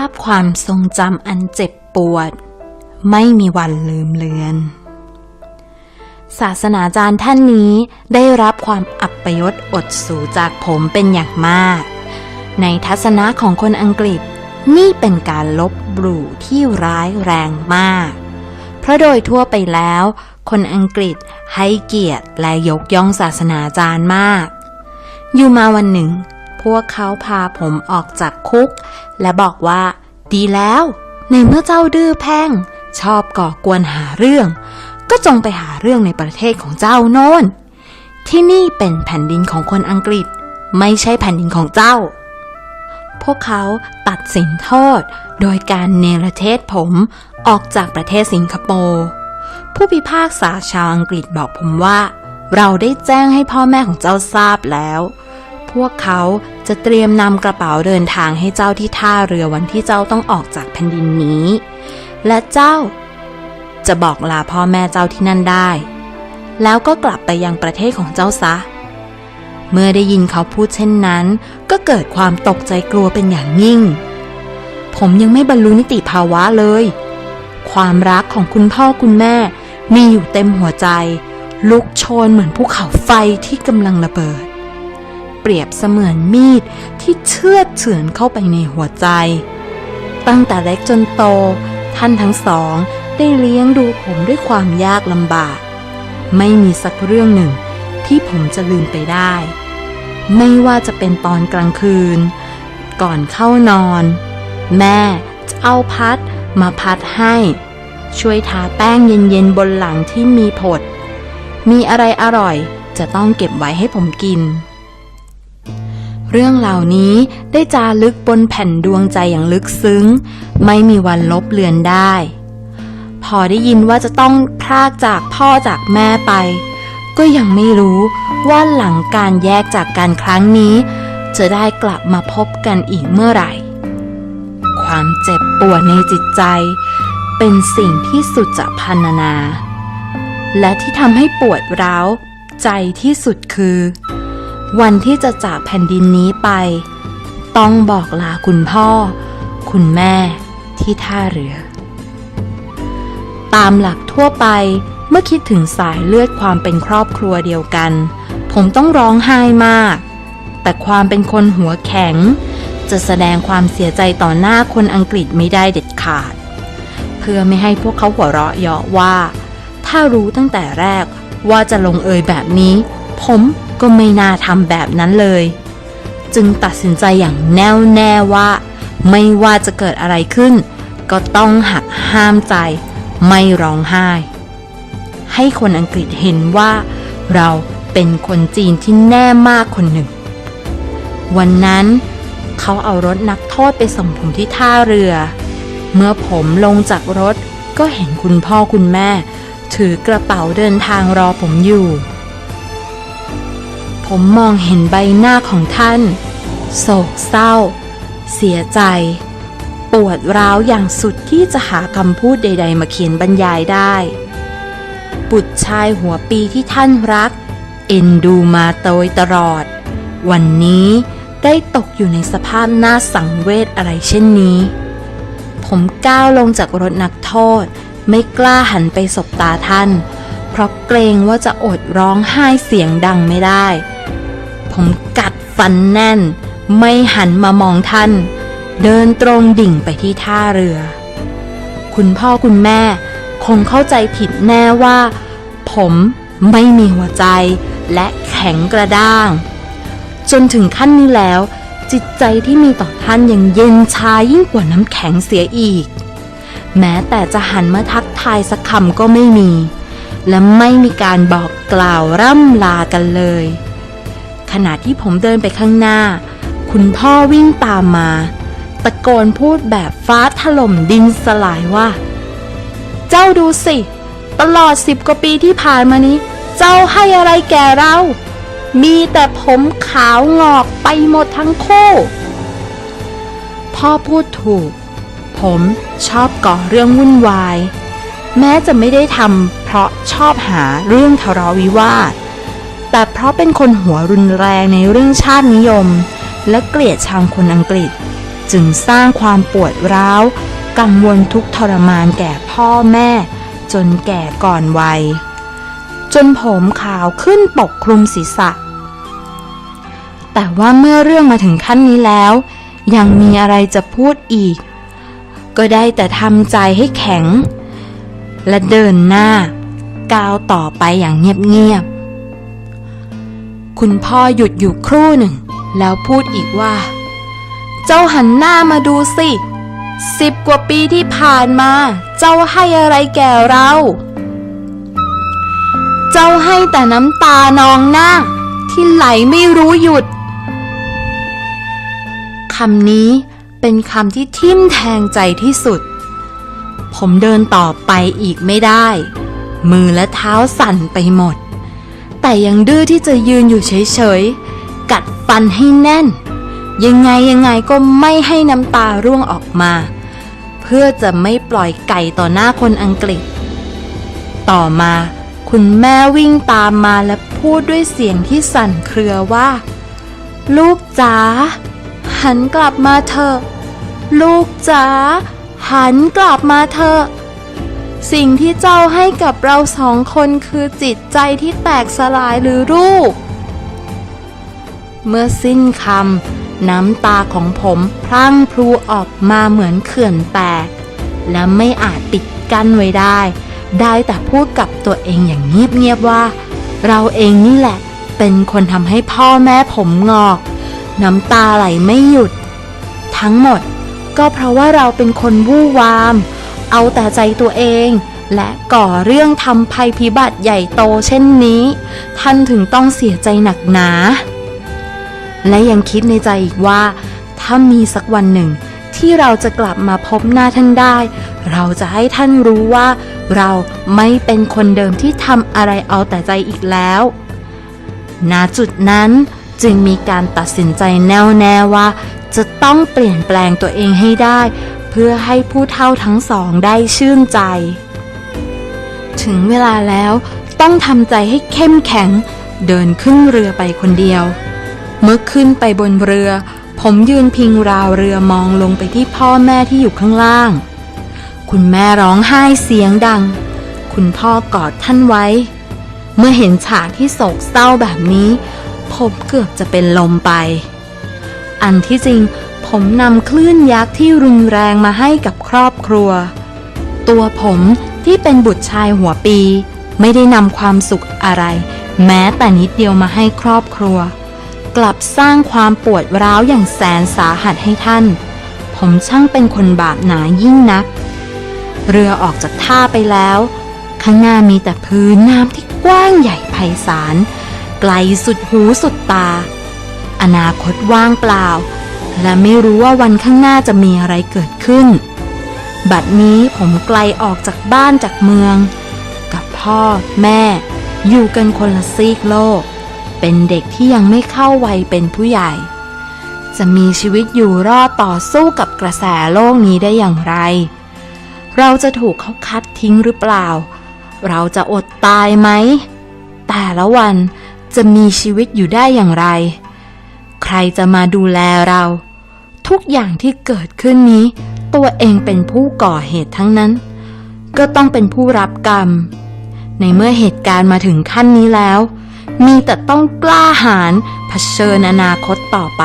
าพความทรงจำอันเจ็บปวด ไม่มีวันลืมเลือน ศาสนาจารย์ท่านนี้ได้รับความอับปยศอดสูจากผมเป็นอย่างมาก ในทัศนะของคนอังกฤษนี่เป็นการลบหลู่ที่ร้ายแรงมาก เพราะโดยทั่วไปแล้ว คนอังกฤษให้เกียรติและยกย่องศาสนาจารย์มาก อยู่มาวันหนึ่ง พวกเขาพาผมออกจากคุก และบอกว่า ดีแล้ว ในเมื่อเจ้าดื้อแพ่ง ชอบก่อกวนหาเรื่อง ก็จงไปหาเรื่องในประเทศของเจ้าโน่น ที่นี่เป็นแผ่นดินของคนอังกฤษ ไม่ใช่แผ่นดินของเจ้า พวกเขาตัดสินโทษ โดยการเนรเทศผมออกจากประเทศสิงคโปร์ผู้พิพากษาชาวอังกฤษบอกผมว่า เราได้แจ้งให้พ่อแม่ของเจ้าทราบแล้ว พวกเขาจะเตรียมนำกระเป๋าเดินทางให้เจ้าที่ท่าเรือวันที่เจ้าต้องออกจากแผ่นดินนี้ และเจ้า จะบอกลาพ่อแม่เจ้าที่นั่นได้ แล้วก็กลับไปยังประเทศของเจ้าซะ เมื่อได้ยินเขาพูดเช่นนั้น ก็เกิดความตกใจกลัวเป็นอย่างยิ่ง ผมยังไม่บรรลุนิติภาวะเลย ความรักของคุณพ่อคุณแม่มีอยู่เต็มหัวใจ ลุกโชนเหมือนภูเขาไฟที่กำลังระเบิด เปรียบเสมือนมีดที่เชือเฉือนเข้าไปในหัวใจ ตั้งแต่เล็กจนโต ท่านทั้งสองได้เลี้ยงดูผมด้วยความยากลำบาก ไม่มีสักเรื่องหนึ่งที่ผมจะลืมไปได้ ไม่ว่าจะเป็นตอนกลางคืน ก่อนเข้านอน แม่จะเอาพัดมาพัดให้ ช่วยทาแป้งเย็นๆบนหลังที่มีผด มีอะไรอร่อยจะต้องเก็บไว้ให้ผมกิน เรื่องเหล่านี้ได้จารึกบนแผ่นดวงใจอย่างลึกซึ้ง ไม่มีวันลบเลือนได้ พอได้ยินว่าจะต้องพรากจากพ่อจากแม่ไป ก็ยังไม่รู้ว่าหลังการแยกจากกันครั้งนี้ จะได้กลับมาพบกันอีกเมื่อไหร่ ความเจ็บปวดในจิตใจ เป็นสิ่งที่สุดจะพันนา และที่ทำให้ปวดร้าวใจที่สุดคือ วันที่จะจากแผ่นดินนี้ไป ต้องบอกลาคุณพ่อ คุณแม่ที่ท่าเรือ ตามหลักทั่วไปเมื่อคิดถึงสายเลือดความเป็นครอบครัวเดียวกัน ผมต้องร้องไห้มาก แต่ความเป็นคนหัวแข็ง จะแสดงความเสียใจต่อหน้าคนอังกฤษไม่ได้เด็ดขาด เพื่อไม่ให้พวกเขาหัวเราะเยาะว่า ถ้ารู้ตั้งแต่แรกว่าจะลงเอยแบบนี้ ผม ก็ไม่น่าทำแบบนั้นเลย จึงตัดสินใจอย่างแน่วแน่ว่า ไม่ว่าจะเกิดอะไรขึ้น ก็ต้องหักห้ามใจ ไม่ร้องไห้ ให้คนอังกฤษเห็นว่า เราเป็นคนจีนที่แน่มากคนหนึ่ง วันนั้นเขาเอารถนักโทษไปส่งผมที่ท่าเรือ เมื่อผมลงจากรถก็เห็นคุณพ่อคุณแม่ ถือกระเป๋าเดินทางรอผมอยู่ ผมมองเห็นใบหน้าของท่าน โศกเศร้า เสียใจ ปวดร้าวอย่างสุดที่จะหาคำพูดใด ๆ มาเขียนบรรยายได้ บุตรชายหัวปีที่ท่านรัก เอ็นดูมาโดยตลอด วันนี้ได้ตกอยู่ในสภาพน่าสังเวชอะไรเช่นนี้ ผมก้าวลงจากรถนักโทษ ไม่กล้าหันไปสบตาท่าน เพราะเกรงว่าจะอดร้องไห้เสียงดังไม่ได้ ผมกัดฟันแน่น ไม่หันมามองท่าน เดินตรงดิ่งไปที่ท่าเรือ คุณพ่อคุณแม่คงเข้าใจผิดแน่ว่า ผมไม่มีหัวใจและแข็งกระด้าง จนถึงขั้นนี้แล้ว จิตใจที่มีต่อท่านยังเย็นชายิ่งกว่าน้ำแข็งเสียอีก แม้แต่จะหันมาทักทายสักคำก็ไม่มี และไม่มีการบอกกล่าวร่ำลากันเลย ขณะที่ผมเดินไปข้างหน้า คุณพ่อวิ่งตามมา ตะโกนพูดแบบฟ้าถล่มดินสลายว่า เจ้าดูสิ ตลอดสิบกว่าปีที่ผ่านมานี้ เจ้าให้อะไรแก่เรา มีแต่ผมขาวงอกไปหมดทั้งคู่ พ่อพูดถูก ผมชอบก่อเรื่องวุ่นวาย แม้จะไม่ได้ทำเพราะชอบหาเรื่องทะเลาะวิวาท แต่เพราะเป็นคนหัวรุนแรงในเรื่องชาตินิยม และเกลียดชังคนอังกฤษ จึงสร้างความปวดร้าว กังวลทุกทรมานแก่พ่อแม่ จนแก่ก่อนวัย จนผมขาวขึ้นปกคลุมศีรษะ แต่ว่าเมื่อเรื่องมาถึงขั้นนี้แล้ว ยังมีอะไรจะพูดอีก ก็ได้แต่ทำใจให้แข็ง และเดินหน้าก้าวต่อไปอย่างเงียบๆ คุณพ่อหยุดอยู่ครู่หนึ่ง แล้วพูดอีกว่า เจ้าหันหน้ามาดูสิสิบกว่าปีที่ผ่านมา เจ้าให้อะไรแก่เรา เจ้าให้แต่น้ำตานองหน้า ที่ไหลไม่รู้หยุดคำนี้เป็นคำที่ทิ่มแทงใจที่สุด ผมเดินต่อไปอีกไม่ได้ มือและเท้าสั่นไปหมด แต่ยังดื้อที่จะยืนอยู่เฉยๆ กัดฟันให้แน่น ยังไงยังไงก็ไม่ให้น้ำตาร่วงออกมา เพื่อจะไม่ปล่อยไก่ต่อหน้าคนอังกฤษ ต่อมาคุณแม่วิ่งตามมาและพูดด้วยเสียงที่สั่นเครือว่า ลูกจ๋าหันกลับมาเถอะ ลูกจ๋าหันกลับมาเถอะ สิ่งที่เจ้าให้กับเราสองคนคือจิตใจที่แตกสลายหรือรูป เมื่อสิ้นคำน้ำตาของผมพรั่งพรูออกมาเหมือนเขื่อนแตก และไม่อาจปิดกั้นไว้ได้ ได้แต่พูดกับตัวเองอย่างเงียบๆว่า เราเองนี่แหละ เป็นคนทำให้พ่อแม่ผมงอก น้ำตาไหลไม่หยุด ทั้งหมดก็เพราะว่าเราเป็นคนวู่วาม เอาแต่ใจตัวเอง และก่อเรื่องทำภัยพิบัติใหญ่โตเช่นนี้ ท่านถึงต้องเสียใจหนักหนา และยังคิดในใจอีกว่า ถ้ามีสักวันหนึ่ง ที่เราจะกลับมาพบหน้าท่านได้ เราจะให้ท่านรู้ว่า เราไม่เป็นคนเดิมที่ทำอะไรเอาแต่ใจอีกแล้ว ณจุดนั้นจึงมีการตัดสินใจแน่วแน่ว่าจะต้องเปลี่ยนแปลงตัวเองให้ได้ เพื่อให้ผู้เฒ่าทั้งสองได้ชื่นใจ ถึงเวลาแล้วต้องทำใจให้เข้มแข็ง เดินขึ้นเรือไปคนเดียว เมื่อขึ้นไปบนเรือ ผมยืนพิงราวเรือมองลงไปที่พ่อแม่ที่อยู่ข้างล่าง คุณแม่ร้องไห้เสียงดัง คุณพ่อกอดท่านไว้ เมื่อเห็นฉากที่โศกเศร้าแบบนี้ ผมเกือบจะเป็นลมไป อันที่จริง ผมนำคลื่นยักษ์ที่รุนแรงมาให้กับครอบครัว ตัวผมที่เป็นบุตรชายหัวปี ไม่ได้นำความสุขอะไร แม้แต่นิดเดียวมาให้ครอบครัว กลับสร้างความปวดร้าวอย่างแสนสาหัสให้ท่าน ผมช่างเป็นคนบาปหนายิ่งนัก เรือออกจากท่าไปแล้ว ข้างหน้ามีแต่พื้นน้ำที่กว้างใหญ่ไพศาลไกลสุดหูสุดตา อนาคตว่างเปล่า และไม่รู้ว่าวันข้างหน้าจะมีอะไรเกิดขึ้น บัดนี้ผมไกลออกจากบ้านจากเมือง กับพ่อแม่ อยู่กันคนละซีกโลก เป็นเด็กที่ยังไม่เข้าวัยเป็นผู้ใหญ่ จะมีชีวิตอยู่รอดต่อสู้กับกระแสโลกนี้ได้อย่างไร เราจะถูกเขาคัดทิ้งหรือเปล่า เราจะอดตายไหม แต่ละวันจะมีชีวิตอยู่ได้อย่างไร ใครจะมาดูแลเรา ทุกอย่างที่เกิดขึ้นนี้ ตัวเองเป็นผู้ก่อเหตุทั้งนั้น ก็ต้องเป็นผู้รับกรรม ในเมื่อเหตุการณ์มาถึงขั้นนี้แล้ว มีแต่ต้องกล้าหาญเผชิญอนาคตต่อไป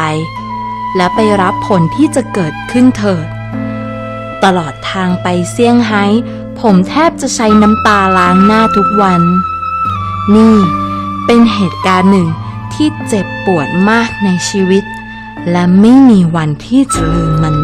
และไปรับผลที่จะเกิดขึ้นเถิด ตลอดทางไปเซี่ยงไฮ้ผมแทบจะใช้น้ำตาล้างหน้าทุกวัน นี่เป็นเหตุการณ์หนึ่ง ที่เจ็บปวดมากในชีวิต และไม่มีวันที่จะลืมมัน